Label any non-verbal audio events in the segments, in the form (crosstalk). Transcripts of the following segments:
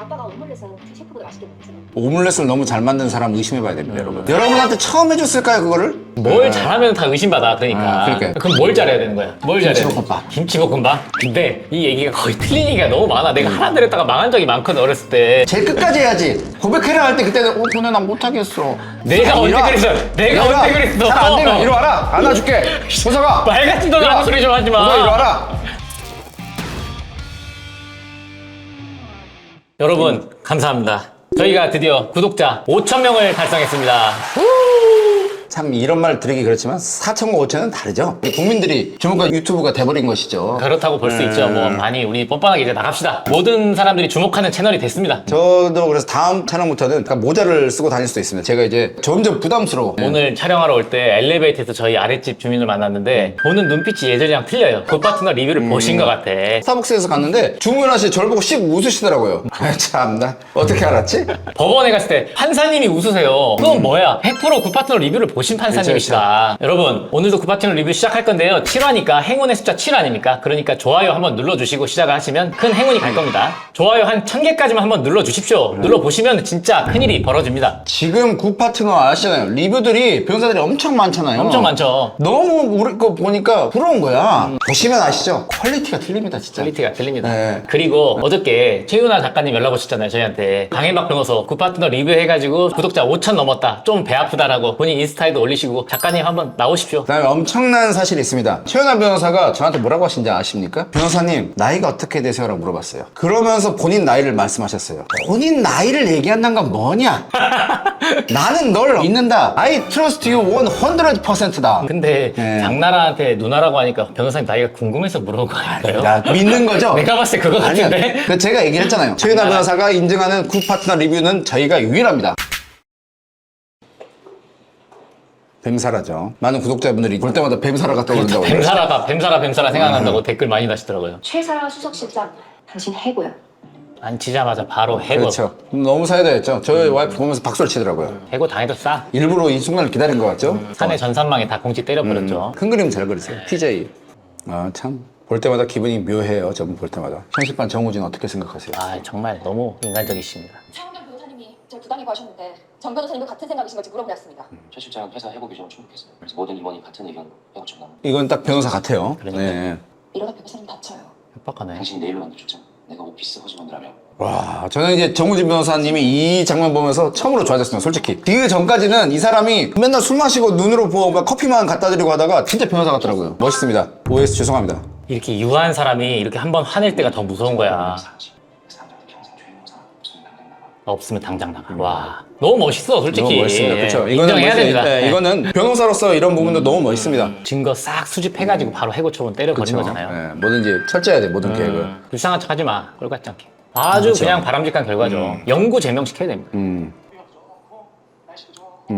아빠가 오믈렛은 셰프보다 맛있게 먹었어요. 오믈렛을 너무 잘 만든 사람 의심해봐야 됩니다, 여러분. 여러분한테 처음 해줬을까요, 그거를? 뭘 네. 잘하면 다 의심받아 그러니까 아, 그러니까요. 그럼 뭘 잘해야 되는 거야 뭘 잘해야 돼 김치볶음밥. 김치볶음밥 근데 이 얘기가 거의 틀린 얘기가 너무 많아 내가 하나 들었다가 망한 적이 많거든 어렸을 때 제일 끝까지 해야지. 고백해라 할 때 그때는, 어, 근데 난 못하겠어. 내가 언제 그랬어 내가 언제 그랬어 잘안 되면 이리 와라. 안아줄게. 보석아. 말 같은 소리 하는 소리 좀 하지 마 와라. 여러분 감사합니다. 저희가 드디어 구독자 5,000명을 달성했습니다 참 이런 말 드리기 그렇지만 4천과 5천은 다르죠. 국민들이 주목한 유튜브가 돼버린 것이죠. 그렇다고 볼수 네. 있죠 뭐 많이 우리 뻔뻔하게 이제 나갑시다 모든 사람들이 주목하는 채널이 됐습니다 저도 그래서 다음 촬영부터는 약간 모자를 쓰고 다닐 수도 있습니다. 제가 이제 점점 부담스러워. 오늘 촬영하러 올 때 엘리베이터에서 저희 아랫집 주민을 만났는데 보는 눈빛이 예전이랑 틀려요 그 파트너 리뷰를 보신 것 같아 스타벅스에서 갔는데 주문하시 저를 보고 씩 웃으시더라고요. (laughs) 아, 참나 어떻게 알았지? 법원에 갔을 때 판사님이 웃으세요. 그건 뭐야? 100% 구파트너 리뷰를 보신 판사님이시다. 여러분, 오늘도 구파트너 리뷰 시작할 건데요. 7화니까 행운의 숫자 7 아닙니까? 그러니까 좋아요 한번 눌러주시고 시작을 하시면 큰 행운이 갈 겁니다. 좋아요 한 1000개까지만 한번 눌러주십시오. 눌러보시면 진짜 큰일이 벌어집니다. 지금 구 파트너 아시잖아요. 리뷰들이 변호사들이 엄청 많잖아요. 엄청 많죠. 너무 우리 거 보니까 부러운 거야. 보시면 아시죠? 퀄리티가 틀립니다, 진짜. 퀄리티가 틀립니다. 네. 그리고 어저께 최윤아 작가님 연락 오셨잖아요, 저희한테. 강해박 변호사 구파트너 리뷰해가지고 구독자 5천 넘었다. 좀 배 아프다라고 본인 인스타에 도 올리시고 작가님 한번 나오십시오. 그다음에 엄청난 사실이 있습니다. 최연아 변호사가 저한테 뭐라고 하신지 아십니까? 변호사님 나이가 어떻게 되세요?라고 물어봤어요. 그러면서 본인 나이를 말씀하셨어요. 본인 나이를 얘기한다는 건 뭐냐? (laughs) 나는 널 믿는다. I trust you 100%다. 근데 네. 장나라한테 누나라고 하니까 변호사님 나이가 궁금해서 물어본 거 아닐까요? 야, 믿는 거죠? (laughs) 내가 봤을 때 그거 아니요. 같은데? 그 제가 얘기를 했잖아요. 최윤아 변호사가 인증하는 굿 파트너 리뷰는 저희가 유일합니다. 뱀사라죠. 많은 구독자분들이 볼 때마다 뱀사라가 떠오른다고. 그래요. 뱀사라가 뱀사라 뱀사라 음. 생각난다고 댓글 많이 다시더라고요. 최사라 수석 실장, 당신 해고야. 앉히자마자 바로 해고. 그렇죠. 너무 사이다였죠. 저희 와이프 보면서 박수를 치더라고요. 해고 당해도 싸. 일부러 이 순간을 기다린 것 같죠? 산의 전산망에 다 공지 때려버렸죠. 큰 그림 잘 그리세요. TJ. 아, 참. 볼 때마다 기분이 묘해요. 저분 볼 때마다. 현실반 정우진 어떻게 생각하세요? 아 정말 너무 인간적이십니다. 최원 저 부당이고 하셨는데 정 변호사님도 같은 생각이신 건지 물어보았습니다. 최 실장 회사 해고 규정을 충족했어요. 그래서 모든 임원이 같은 의견 해고처럼 나옵니다. 이건 딱 변호사 같아요. 그러니까요. 네. 이러다 변호사님 다쳐요. 협박하네. 당신이 내일로 만들었잖아. 내가 오피스 허즈만들라며 와, 저는 이제 정우진 변호사님이 이 장면 보면서 처음으로 좋아졌습니다, 솔직히. 그 전까지는 이 사람이 맨날 술 마시고 눈으로 보고 막 커피만 갖다 드리고 하다가 진짜 변호사 같더라고요. 멋있습니다. OS 죄송합니다. 이렇게 유한 사람이 이렇게 한번 화낼 때가 더 무서운 거야. 사지. 없으면 당장 나가. 와 너무 멋있어 솔직히. 너무 멋있습니다. 그렇죠. 예, 인정해야 멋있- 됩니다. 네, 네. 이거는 변호사로서 이런 부분도 너무 멋있습니다. 증거 싹 수집해가지고 바로 해고 처분 때려버린 그렇죠. 거잖아요. 네, 뭐든지 철저해야 돼, 모든 계획을. 음, 불쌍한 척 하지 마. 꼴 같지 않게. 아주. 그냥 바람직한 결과죠. 영구 제명시켜야 됩니다. 음.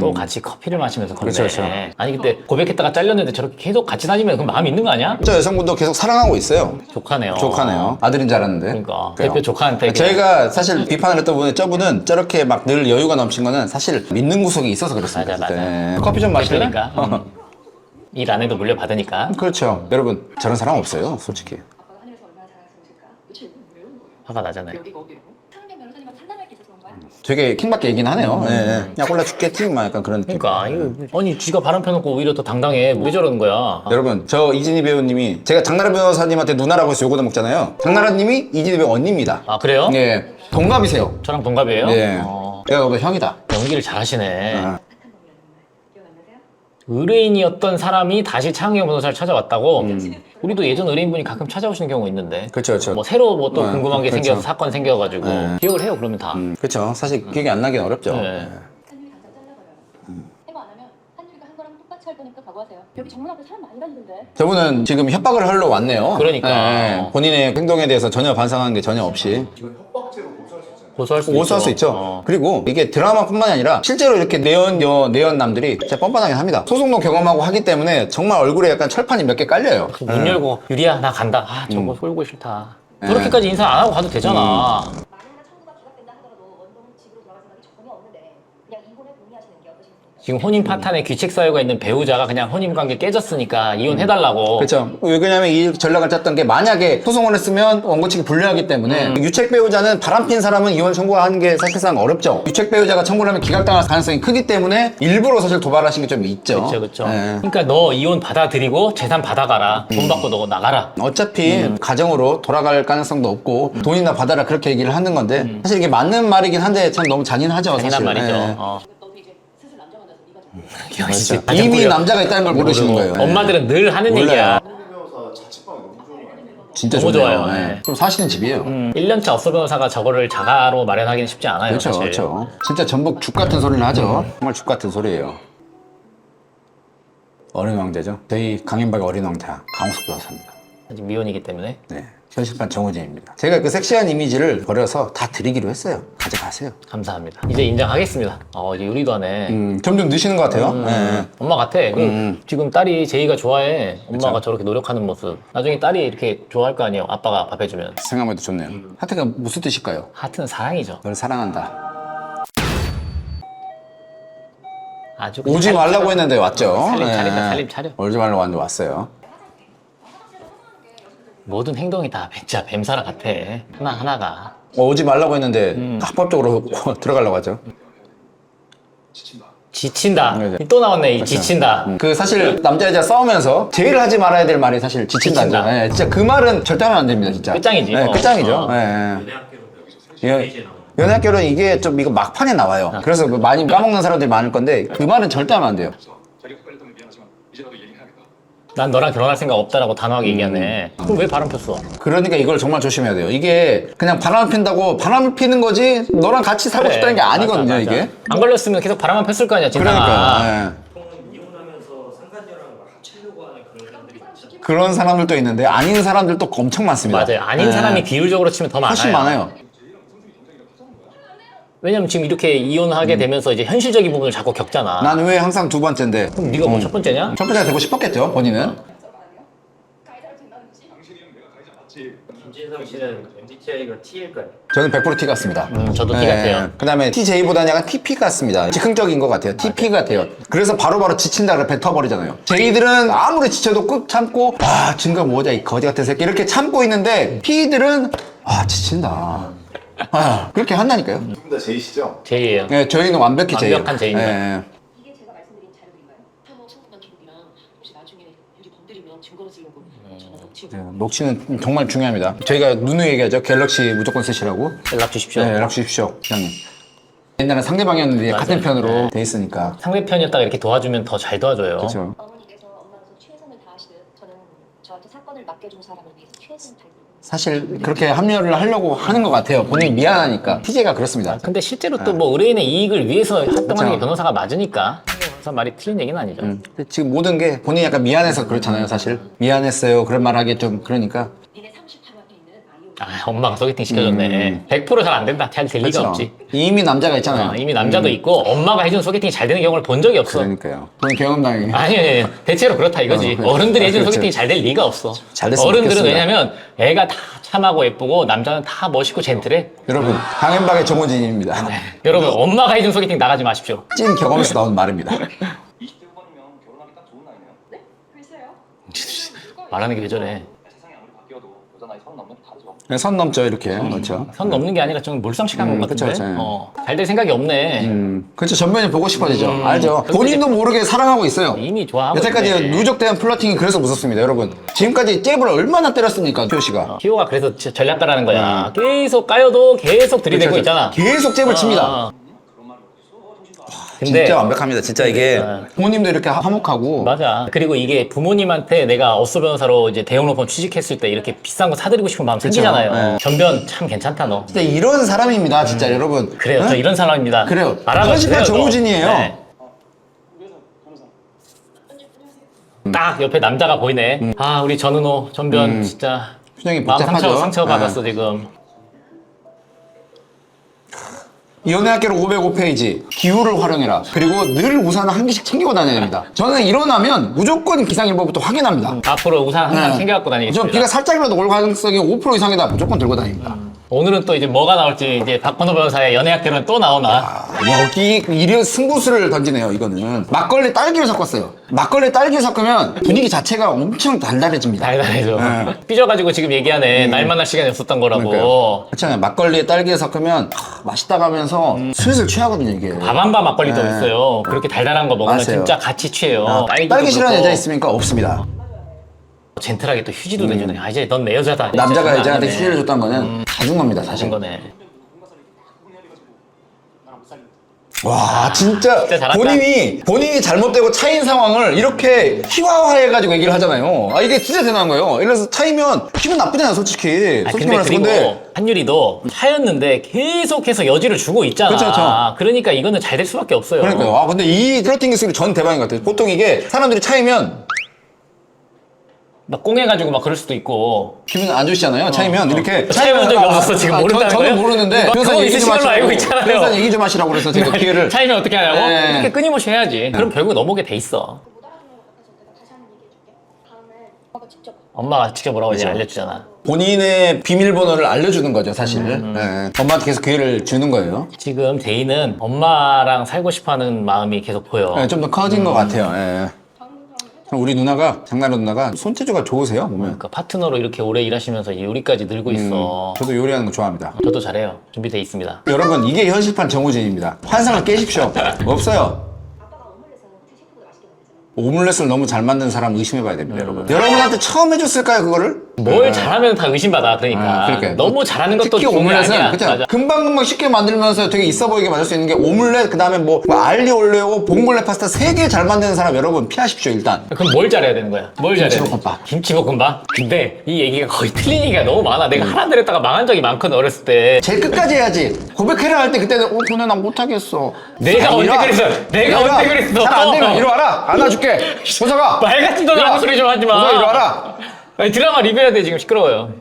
또 같이 커피를 마시면서 건네. 그렇죠, 그렇죠. 아니 근데 고백했다가 잘렸는데 저렇게 계속 같이 다니면 그 마음이 있는 거 아니야? 저 여성분도 계속 사랑하고 있어요. 조카네요. 조카네요. 아들인 줄 알았는데. 그러니까 그래요. 대표 조카한테 저희가 사실 비판을 했던 부분에 저분은 저렇게 막 늘 여유가 넘친 거는 사실 믿는 구석이 있어서 그렇습니다. 맞아, 맞아. 네. 커피 좀 마실래? 그러니까 (laughs) 음. 일안 해도 물려 받으니까 그렇죠. 여러분 저런 사람 없어요, 솔직히. 아빠가 하늘에서 얼마나 잘하셨을까? 도대체 이건 왜 오는 거예요? 화가 나잖아요. 여기가 어디예요? 되게 킹받게 얘기는 하네요. 네, 네. 야 골라 죽겠지? 막 약간 그런 느낌. 그러니까 이거 아니 쥐가 바람 펴놓고 오히려 더 당당해. 왜 저러는 거야? 여러분 저 이진희 배우님이 제가 장나라 변호사님한테 누나라고 해서 요거도 먹잖아요. 장나라님이 이진희 배우 언니입니다. 아 그래요? 예, 동갑이세요. 저랑 동갑이에요? 예. 어, 내가 보다 형이다. 연기를 잘하시네. 아. 의뢰인이었던 사람이 다시 창의형 변호사를 찾아왔다고. 음. 우리도 예전 의뢰인분이 가끔 찾아오시는 경우 있는데. 그렇죠, 그렇죠. 뭐 새로 뭐 또 네, 궁금한 게 그렇죠. 생겨서 사건 생겨가지고 네. 기억을 해요 그러면 다. 음, 그렇죠. 사실 기억이 안 나긴 어렵죠. 네. 한율이 당장 잘라버려요. 해고 안 하면 한율이가 한 거랑 똑같이 할 거니까 각오하세요. 여기 정문 앞에 사람 많이 다니던데. 저분은 지금 협박을 하러 왔네요. 그러니까. 네, 본인의 행동에 대해서 전혀 반성하는 게 전혀 없이 고소할 수 고소할 수 있죠. 어. 그리고 이게 드라마뿐만이 아니라 실제로 이렇게 내연 여 내연남들이 진짜 뻔뻔하게 합니다. 소송도 경험하고 하기 때문에 정말 얼굴에 약간 철판이 몇 개 깔려요. 그문 열고 유리야 나 간다. 아 저거 음. 꼴고 싫다. 네. 그렇게까지 인사 안 하고 가도 되잖아. 지금 혼인 파탄에 규칙 사유가 있는 배우자가 그냥 혼인 관계 깨졌으니까 이혼해달라고. 그렇죠. 왜냐면 이 전략을 짰던 게 만약에 소송을 했으면 원고 측이 불리하기 때문에 음. 유책 배우자는 바람핀 사람은 이혼 청구하는 게 사실상 어렵죠. 유책 배우자가 청구를 하면 기각당할 가능성이 크기 때문에 일부러 사실 도발하신 게 좀 있죠. 그렇죠, 그렇죠. 예. 그러니까 너 이혼 받아들이고 재산 받아가라. 돈 받고 너 나가라. 어차피 음. 가정으로 돌아갈 가능성도 없고 돈이나 받아라 그렇게 얘기를 하는 건데 사실 이게 맞는 말이긴 한데 참 너무 잔인하죠. 음. 잔인한 사실. 말이죠. 예. 어. 역시. 이미 남자가 있다는 걸 모르시는 거예요. 예. 엄마들은 늘 하는 몰라요. 얘기야. 진짜 너무 좋네요. 좋아요. 예. 네. 좀 사시는 집이에요. 음, 1년차 어서 변호사가 저거를 자가로 마련하기는 쉽지 않아요. 그렇죠, 사실. 그렇죠. 진짜 전북 죽 같은 소리를 하죠. 정말 죽 같은 소리예요. 어린 왕자죠. 저희 강인박의 어린 왕자 강호석 변호사입니다. 아직 미혼이기 때문에. 네, 현실판 정우진입니다. 제가 그 섹시한 이미지를 버려서 다 드리기로 했어요. 가져가세요. 감사합니다. 이제 인정하겠습니다. 어, 이제 요리도 하네. 음, 점점 느시는 것 같아요. 네. 엄마 같아. 그 음. 지금 딸이 제이가 좋아해. 엄마가 저렇게 노력하는 모습. 나중에 딸이 이렇게 좋아할 거 아니에요. 아빠가 밥 해주면. 생각만 해도 좋네요. 하트가 무슨 뜻일까요? 하트는 사랑이죠. 너를 사랑한다. 아주 오지 말라고. 했는데 왔죠. 살림 차린다, 네. 살림 차려. 오지 말라고 왔는데 왔어요. 모든 행동이 다 (laughs) 진짜 뱀사라 같아. 하나 하나가. 어, 오지 말라고 했는데 음. 합법적으로 (laughs) 들어가려고 하죠. 지친다. 네, 네. 또 나왔네. 이 지친다. 그 사실 남자 여자 싸우면서 제일 하지 말아야 될 말이 사실 지친다죠. 지친다. 네, 진짜 그 말은 절대 하면 안 됩니다, 진짜. 끝장이지. 네, 어. 끝장이죠. 어. 네. 연- 연애학교는 이게 좀 이거 막판에 나와요. 그래서 그 많이 까먹는 사람들이 많을 건데 그 말은 절대 하면 안 돼요. 자리가 헷갈렸다면 미안하지만 이제라도. 난 너랑 결혼할 생각 없다라고 단호하게 얘기하네. 그럼 왜 바람 폈어? 그러니까 이걸 정말 조심해야 돼요. 이게 그냥 바람을 핀다고 바람을 피는 거지 너랑 같이 살고 그래. 싶다는 게 아니거든요, 맞아, 맞아. 이게. 안 걸렸으면 계속 바람만 폈을 거 아니야, 진상아. 그러니까. 예. 그런 사람들도 있는데 아닌 사람들도 엄청 많습니다. 맞아요. 아닌 예. 사람이 비율적으로 치면 더 많아요. 훨씬 많아요. 왜냐면 지금 이렇게 이혼하게 되면서 이제 현실적인 부분을 자꾸 겪잖아. 난 왜 항상 두 번째인데 그럼 네가 뭐 첫 번째냐? 첫 번째가 되고 싶었겠죠, 본인은. 김진성 씨는 MBTI가 T일까요? 저는 100% T 같습니다. 음, 저도 T 같아요. 그 다음에 TJ보다는 약간 TP 같습니다. 즉흥적인 것 같아요. TP 같아요. 그래서 바로바로 지친다 그래 뱉어버리잖아요. J들은 아무리 지쳐도 꾹 참고, 아, 증거 뭐자, 이 거지 같은 새끼. 이렇게 참고 있는데, P들은, 아, 지친다. 아, 그렇게 한다니까요. 둘다 제이시죠? J예요. 네, 저희는 완벽히 J예요. 완벽한 J입니다. 예. 이게 제가 말씀드린 자료인가요? 사모 청구관 기록이랑 혹시 나중에 유리 건드리면 증거로 쓰려고 전화 녹취 네, 녹취는 정말 중요합니다. 저희가 누누이 얘기하죠. 갤럭시 무조건 쓰시라고. 연락 주십시오. 네, 연락 주십시오, 시장님. 옛날에 상대방이었는데 맞아요. 같은 편으로 네. 돼 있으니까. 상대편이었다가 이렇게 도와주면 더 잘 도와줘요. 그렇죠. 어머니께서 엄마로서 최선을 다하시듯 저는 저한테 사건을 맡겨준 사람 사실 그렇게 합류를 하려고 하는 것 같아요. 본인이 미안하니까. TJ가 그렇습니다. 근데 실제로 또 뭐 의뢰인의 이익을 위해서 활동하는 게. 변호사가 맞으니까 변호사 말이 틀린 얘기는 아니죠. 근데 지금 모든 게 본인이 약간 미안해서 그렇잖아요, 사실. 미안했어요. 그런 말 하기 좀 그러니까. 니네 30탐 앞에 있는 아, 엄마가 소개팅 시켜줬네. 100%잘 안 된다. 잘 될 리가 음. 그렇죠. 없지. 이미 남자가 있잖아요. 어, 이미 남자도 있고 엄마가 해준 소개팅이 잘 되는 경우를 본 적이 없어. 그러니까요. 본인 경험담이. 아니, 아니, 아니. 대체로 그렇다 이거지. 어, 그래. 어른들이 해준 그렇죠. 소개팅이 잘 될 리가 없어. 잘 됐으면 어른들은 좋겠습니다. 왜냐면 애가 다 참하고 예쁘고 남자는 다 멋있고 젠틀해. 여러분, 강현박의 정호진입니다. 여러분 엄마가 해준 소개팅 나가지 마십시오. 찐 경험에서 나온 말입니다. 20대 후반이면 결혼하기 딱 좋은 나이네요. 네? 글쎄요. 말하는 게 왜 저래. 세상이 아무리 바뀌어도 여자 나이 서른 다르죠. 네, 선 넘죠, 이렇게. 그렇죠. 선 넘는 게 아니라 좀 몰상식한 음, 것 같은데. 그쵸, 그쵸. 어, 잘 될 생각이 없네. 음, 그렇죠. 전면이 보고 싶어지죠. 음. 알죠. 본인도 모르게 사랑하고 있어요. 이미 좋아하고 여태까지 있네. 누적된 플러팅이 그래서 무섭습니다, 여러분. 지금까지 잽을 얼마나 때렸습니까, 표 씨가. 피오가 그래서 지- 전략가라는 거야. 계속 까여도 계속 들이대고 그렇죠. 있잖아. 계속 잽을 칩니다. 어. 근데 진짜 완벽합니다. 진짜 이게 부모님도 이렇게 화- 화목하고 맞아. 그리고 이게 부모님한테 내가 어쏘 변호사로 이제 대형 로펌 취직했을 때 이렇게 비싼 거 사드리고 싶은 마음 생기잖아요. 네. 전변 참 괜찮다 너. 진짜 이런 사람입니다, 진짜 여러분. 그래요. 응? 저 이런 사람입니다. 그래요. 너. 정우진이에요. 네. 딱 옆에 남자가 보이네. 아 우리 전은호 전변 진짜 표정이 마음 음. 복잡하죠. 상처 상처 네. 받았어 지금. 연애학교로 505페이지 기후를 활용해라. 그리고 늘 우산을 한 개씩 챙기고 다녀야 됩니다. 저는 일어나면 무조건 기상일보부터 확인합니다. 앞으로 우산 항상 네. 챙겨갖고 다니겠습니다. 저 비가 살짝이라도 올 가능성이 5% 이상이다 무조건 들고 다닙니다. 오늘은 또 이제 뭐가 나올지 이제 박건호 변호사의 연애학교는 또 나오나? 아, 여기 이런 승부수를 던지네요, 이거는. 막걸리 딸기를 섞었어요. 막걸리 딸기를 섞으면 분위기 자체가 엄청 달달해집니다. 달달해져. 네. 삐져가지고 지금 얘기하네. 날 만날 시간이 없었던 거라고. 그러니까요. 그렇잖아요. 막걸리에 딸기를 섞으면 하, 맛있다 가면서 슬슬 취하거든요, 이게. 밥한바 막걸리도 네. 있어요. 그렇게 달달한 거 먹으면 맞아요. 진짜 같이 취해요. 아, 딸기도 딸기 싫어하는. 여자 있습니까? 없습니다. 젠틀하게 또 휴지도 내주네. 아, 이제 넌 내 여자다. 남자가 여자한테. 휴지를 줬다는 거는 다 준 겁니다, 사실. 준 거네. 와, 진짜, 진짜 잘한다. 본인이, 본인이 잘못되고 차인 상황을 이렇게 희화화해가지고 얘기를 하잖아요. 아, 이게 진짜 대단한 거예요. 이래서 차이면 기분 나쁘잖아요, 솔직히. 아, 솔직히 근데 말해서. 그리고 근데 한유리도 차였는데 계속해서 여지를 주고 있잖아. 그쵸, 그쵸. 그러니까 이거는 잘 될 수밖에 없어요. 그러니까요. 아, 근데 이 플러팅 기술이 전 대박인 것 같아요. 보통 이게 사람들이 차이면 막 꽁해가지고 막 그럴 수도 있고. 기분 안 좋으시잖아요. 차이면 이렇게. 차이본 적이 없어서 지금 모른다는 저, 거예요? 는 모르는데. 막 변호사 얘기 좀 있으신 걸로 하시라고. 알고 있잖아요. 변호사 얘기 좀 하시라고 그래서 제가 (laughs) 기회를. 차이면 어떻게 하냐고? 네. 이렇게 끊임없이 해야지. 그럼 결국 넘어오게 돼 있어. 못 알아듣는 것 같아서 내가 다시 한번 얘기해 줄게. 다음에 엄마가 직접 엄마가 직접 뭐라고 이제 알려주잖아. 본인의 비밀번호를 알려주는 거죠, 사실. 음. 네. 엄마한테 계속 기회를 주는 거예요. 지금 데이는 엄마랑 살고 싶어하는 마음이 계속 보여. 네, 좀더 커진 것 음. 같아요. 예. 그럼 우리 누나가, 장나라 누나가 손재주가 좋으세요, 보면. 그러니까 파트너로 이렇게 오래 일하시면서 이제 요리까지 늘고 있어. 음, 저도 요리하는 거 좋아합니다. 저도 잘해요. 준비돼 있습니다. 여러분, 이게 현실판 정우진입니다. 환상을 깨십시오. 없어요. 오믈렛을 너무 잘 만든 사람 의심해봐야 됩니다, 음. 여러분. 여러분한테 처음 해줬을까요, 그거를? 뭘 네. 잘하면 다 의심받아. 그러니까 아, 그러니까요. 너무 잘하는 것도 특히 좋은 게 오믈렛은? 맞아. 금방금방 쉽게 만들면서 되게 있어 보이게 만들 수 있는 게 오믈렛 그다음에 뭐, 뭐 알리 올레오 봉골레 파스타 세 개 잘 만드는 사람 여러분 피하십시오 일단 그럼 뭘 잘해야 되는 거야? 뭘 잘해야 돼? 김치볶음밥. 김치볶음밥? 근데 이 얘기가 거의 틀린 얘기가 너무 많아. 음. 내가 하나 했다가 망한 적이 많거든 어렸을 때. 제일 끝까지 해야지 고백회를 할 때 그때는 어 근데 나 못하겠어 내가 자, 언제. 그랬어? 내가. 언제 그랬어? 잘안 되면 이리 와라 안아줄게 보석아 말 같지도 이리 와. 않은 소리 좀 하지 마. 보석아 이리 와라 아니, 드라마 리뷰해야 돼 지금 시끄러워요.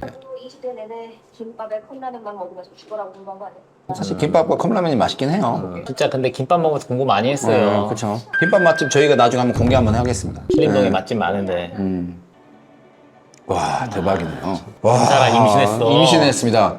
20대 내내 김밥에 컵라면만 먹으면서 죽어라고 공부한 거 아니야? 사실 김밥과 컵라면이 맛있긴 해요 진짜 근데 김밥 먹어서 공부 많이 했어요. 그렇죠 김밥 맛집 저희가 나중에 한번 공개 한번 하겠습니다 신림동에 네. 맛집 많은데. 와 대박이네요 와 사람 임신했어. 임신했습니다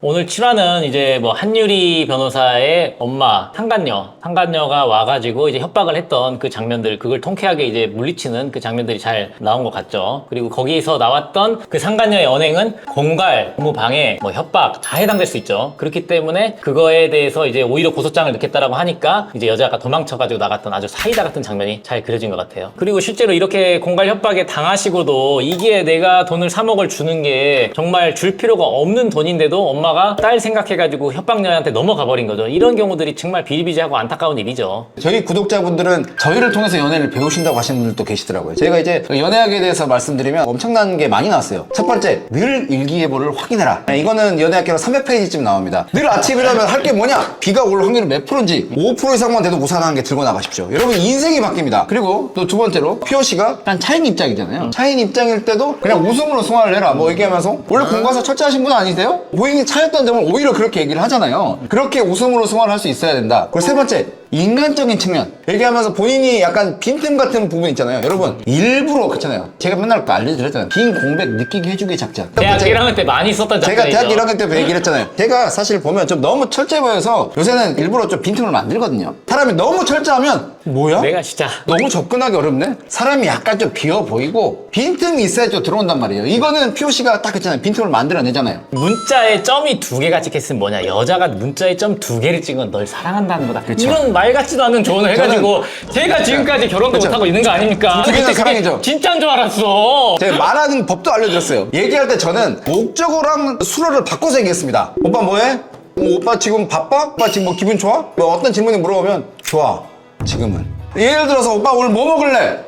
오늘 7화는 이제 뭐 한유리 변호사의 엄마 상간녀 상간녀가 와가지고 이제 협박을 했던 그 장면들 그걸 통쾌하게 이제 물리치는 그 장면들이 잘 나온 것 같죠. 그리고 거기서 나왔던 그 상간녀의 언행은 공갈 업무방해 뭐 협박 다 해당될 수 있죠. 그렇기 때문에 그거에 대해서 이제 오히려 고소장을 넣겠다라고 하니까 이제 여자가 도망쳐가지고 나갔던 아주 사이다 같은 장면이 잘 그려진 것 같아요. 그리고 실제로 이렇게 공갈 협박에 당하시고도 이게 내가 돈을 3억을 주는 게 정말 줄 필요가 없는 돈인데도 엄마 가 딸 생각해가지고 협박녀한테 넘어가 버린 거죠. 이런 경우들이 정말 비리비리하고 안타까운 일이죠. 저희 구독자분들은 저희를 통해서 연애를 배우신다고 하시는 분들도 계시더라고요. 제가 이제 연애학에 대해서 말씀드리면 엄청난 게 많이 나왔어요. 첫 번째, 늘 일기예보를 확인해라. 네, 이거는 연애학계로 300페이지쯤 나옵니다. 늘 아침 일어나면 할 게 뭐냐? 비가 올 확률이 몇 프로인지 5% 이상만 돼도 우산 한 개 들고 나가십시오. 여러분 인생이 바뀝니다. 그리고 또 두 번째로 피오 씨가 난 차인 입장이잖아요. 차인 입장일 때도 그냥 웃음으로 승화를 해라. 뭐 얘기하면서 원래 공부해서 철저하신 분 아니세요? 본인이 차 였던 점을 오히려 그렇게 얘기를 하잖아요. 그렇게 웃음으로 승화를 할 수 있어야 된다. 그리고 세 번째, 인간적인 측면. 얘기하면서 본인이 약간 빈틈 같은 부분 있잖아요. 여러분, 일부러, 그렇잖아요. 제가 맨날 그 알려드렸잖아요. 빈 공백 느끼게 해주기 작전. 대학 제가- 1학년 때 많이 썼던 제가 작전이죠. 대학 1학년 때부터 얘기를 했잖아요. 제가 사실 보면 좀 너무 철저해 보여서 요새는 일부러 좀 빈틈을 만들거든요. 사람이 너무 철저하면 뭐야? 내가 진짜 너무 접근하기 어렵네? 사람이 약간 좀 비어 보이고 빈틈이 있어야 좀 들어온단 말이에요. 이거는 POC가 딱 했잖아요. 빈틈을 만들어내잖아요. 문자에 점이 두 개가 찍혔으면 뭐냐 여자가 문자에 점 두 개를 찍은 널 사랑한다는 거다 그쵸. 이런 말 같지도 않은 조언을 해가지고 제가 지금까지 결혼도 그쵸. 못하고 있는 거 아닙니까 두 개는 그때 그게 사랑이죠. 진짜인 줄 알았어 제가 말하는 법도 알려드렸어요. 얘기할 때 저는 목적어랑 수로를 바꿔서 얘기했습니다. 오빠 뭐해? 어, 오빠 지금 바빠? 오빠 지금 뭐 기분 좋아? 뭐 어떤 질문이 물어보면 좋아. 지금은. 예를 들어서 오빠 오늘 뭐 먹을래?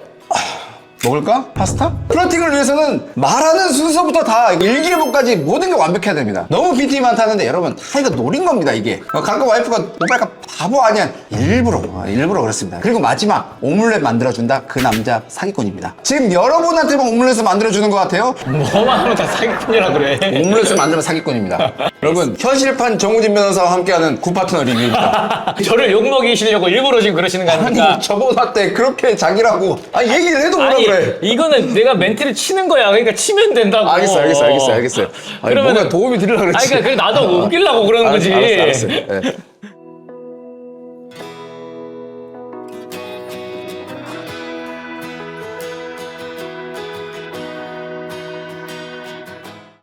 아, 먹을까? 파스타? 플러팅을 위해서는 말하는 순서부터 다 일기예보까지 모든 게 완벽해야 됩니다. 너무 빈틈이 많다는데 여러분 다 이거 노린 겁니다 이게. 어, 가끔 와이프가 오빠 약간 바보 아니야? 일부러 어, 일부러 그렇습니다. 그리고 마지막 오믈렛 만들어준다 그 남자 사기꾼입니다. 지금 여러분한테만 오믈렛을 만들어주는 것 같아요. 뭐만 하면 다 사기꾼이라 그래 오믈렛을 만들면 사기꾼입니다. 여러분 현실판 정우진 변호사와 함께하는 구파트너 리뷰입니다. (laughs) 저를 욕먹이시려고 일부러 지금 그러시는 거 아닙니까? 아니 저보다 때 그렇게 자기라고 아니 얘기를 해도 뭐라 아니 그래. 이거는 내가 멘트를 치는 거야. 그러니까 치면 된다고. 알겠어, 알겠어, 알겠어, 알겠어요. 아니, 그러면은- 뭔가 도움이 드리려고 아니, 그랬지. 그러니까 그래, 나도 웃기려고 그러는 알았어, 거지. 알았어, 알았어. 예.